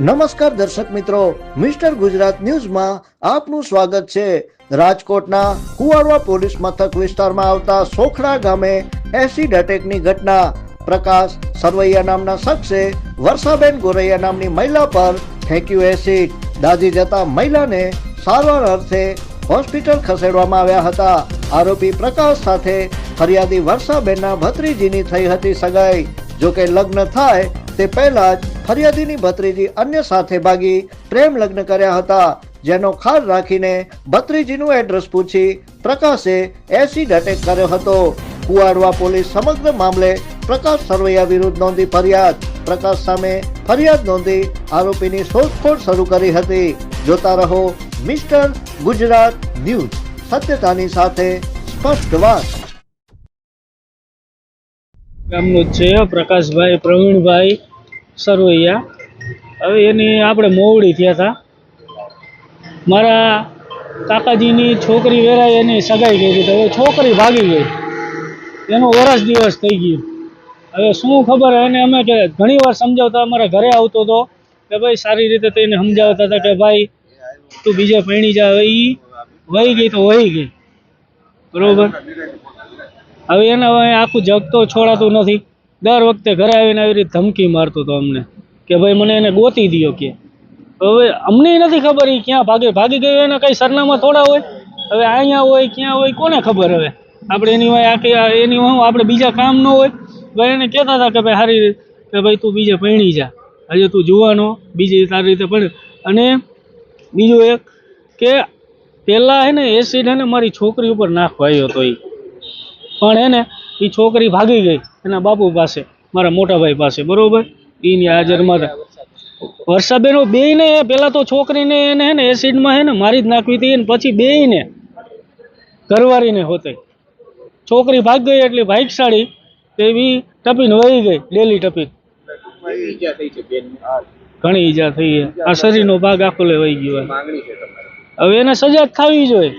નમસ્કાર દર્શક મિત્રો, મિસ્ટર ગુજરાત ન્યૂઝમાં આપનું સ્વાગત છે. રાજકોટના કુવાડવા પોલીસ મથક વિસ્તારમાં આવતા સોખડા ગામે એસિડ એટેકની ઘટના. પ્રકાશ સરવૈયા નામના શખ્સે વર્ષાબેન ગોરૈયા નામની મહિલા પર ફેંક્યું એસિડ. દાઝી જતા મહિલાને સારવાર અર્થે હોસ્પિટલ ખસેડવામાં આવ્યા હતા. આરોપી પ્રકાશ સાથે ફરિયાદી વર્ષાબેનના ભત્રીજીની થઈ હતી સગાઈ. જોકે લગ્ન થાય તે પહેલા જ ફરિયાદીની ભત્રીજી અન્ય સાથે ભાગી પ્રેમ લગ્ન કર્યા હતા, જેનો ખાર રાખીને ભત્રીજીનું એડ્રેસ પૂછી પ્રકાશે એસિડ એટેક કર્યો હતો. કુવાડવા પોલીસ સમગ્ર મામલે પ્રકાશ સરવૈયા વિરુદ્ધ નોંધી ફરિયાદ. પ્રકાશ સામે ફરિયાદ નોંધી આરોપીની શોધખોળ શરૂ કરી હતી. જોતા રહો મિસ્ટર ગુજરાત ન્યૂઝ, સત્યતાની સાથે સ્પષ્ટ વાત. ગામનું છે, પ્રકાશભાઈ, પ્રવીણભાઈ. સરવૈયા હવે એની આપણે મોવડી થયા હતા મારા કાકાજીની છોકરી વેરાય એની સગાઈ કરી તો હવે છોકરી ભાગી ગઈ. એનો વરસ દિવસ થઈ ગયો. હવે શું ખબર એને અમે કે ઘણી વાર સમજાવતા અમારા ઘરે આવતો હતો કે ભાઈ સારી રીતે તેને સમજાવતા હતા કે ભાઈ તું બીજે પૈણી જા. હવે વહી ગઈ તો વહી ગઈ. બરોબર? હવે એને હવે આખું જગ તો છોડાતું નથી. દર વખતે ઘરે આવીને આવી રીતે ધમકી મારતો હતો અમને, કે ભાઈ મને એને ગોતી દ્યો કે. હવે અમને નથી ખબર એ ક્યાં ભાગે, ભાગી ગયો એના કંઈ સરનામાં થોડા હોય? હવે અહીંયા હોય, ક્યાં હોય, કોને ખબર હવે? આપણે એની હોય આખી એની હું આપણે બીજા કામ ન હોય. ભાઈ એને કહેતા હતા કે ભાઈ સારી કે ભાઈ તું બીજે ભણી જા. હજે તું જુવાનો, બીજી સારી રીતે પણ અને બીજું એક કે પહેલાં હે ને એસિડ હે ને મારી છોકરી ઉપર નાખવા આવ્યો હતો એ પણ એને એ છોકરી ભાગી ગઈ એના બાપુ પાસે મારા મોટા ભાઈ પાસે બરોબર? એની હાજરમાં વર્ષાબેનો બેયને પેલા તો છોકરીને એને હે ને એસિડમાં હે ને મારી જ નાખવી હતી અને પછી બેયને ઘરવાળીને હોતે. છોકરી ભાગ ગઈ એટલે ભાઈક સાડી એવી ટપીને વહી ગઈ ડેલી ટપી ઘણી ઈજા થઈ આ શરીરનો ભાગ આખો લે વહી ગયો. હવે એને સજા જ થવી જોઈએ.